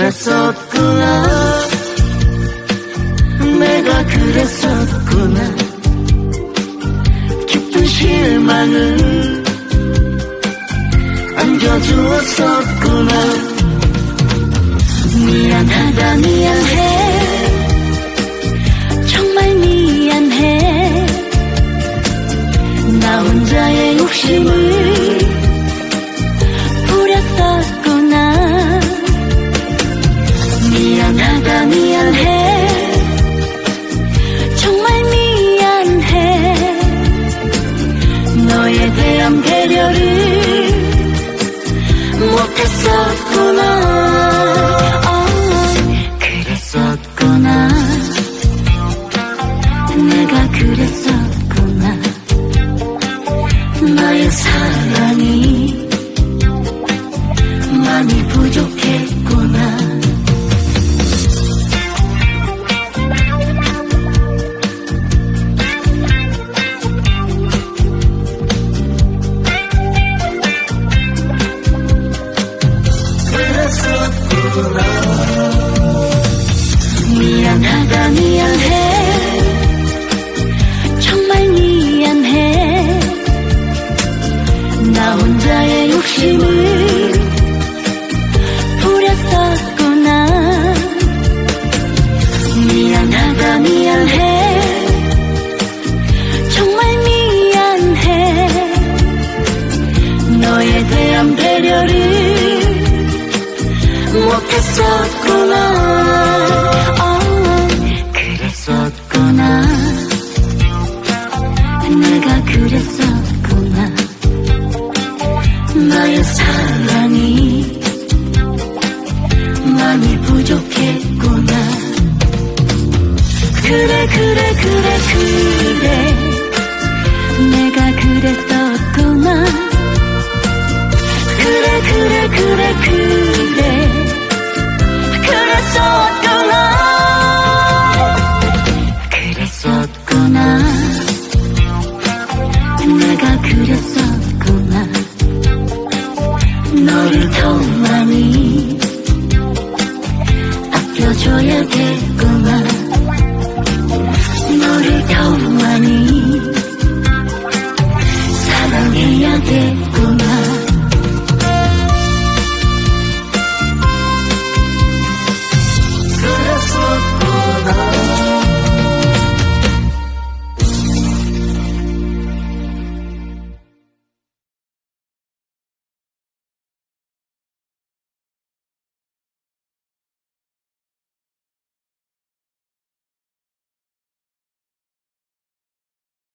그랬었구나. 내가 그랬었구나. 깊은 실망을 안겨주었었구나 못했었구나. 어, 그랬었구나. 내가 그랬었 미안하다 미안해. 정말 미안해. 나 혼자의 욕심을 부렸었구나. 미안하다 미안해. 정말 미안해. 너에 대한 배려를 못했었구나. 어, 그랬었구나. 내가 그랬었구나. 나의 사랑이 많이 부족했구나. 그래 그래 그래 그래. 내가 그랬었구나 一样的